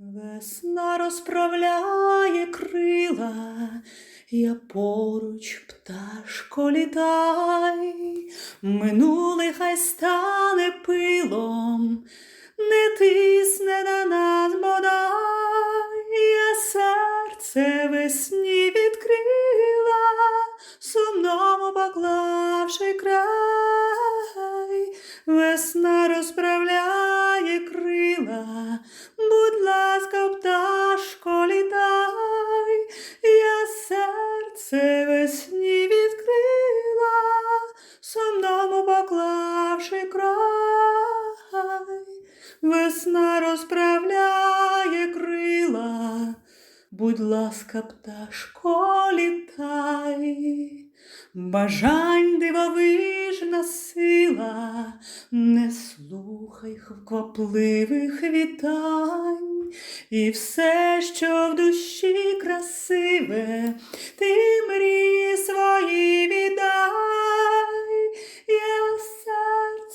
Весна розправляє крила, я поруч пташко літай, минуле хай стане пилом, не тисне на нас бодай, я серце весні відкрила, сумному поклавши край, край, весна розправляє крила, будь ласка, пташко, літай. Бажань дивовижна сила, не слухай квапливих вітань, і все, що в душі красиве, ти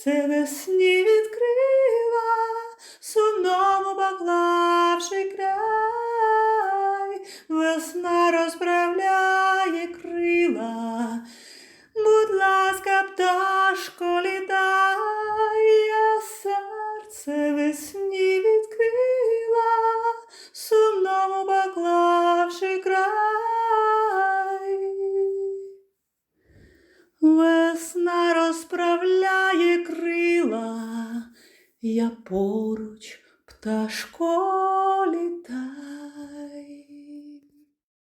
серце весні відкрила, сумному поклавши край, весна розправляє крила. Будь ласка, пташко, літай, я серце весні відкрила, сумному поклавши край. Весна розправляє я поруч пташко.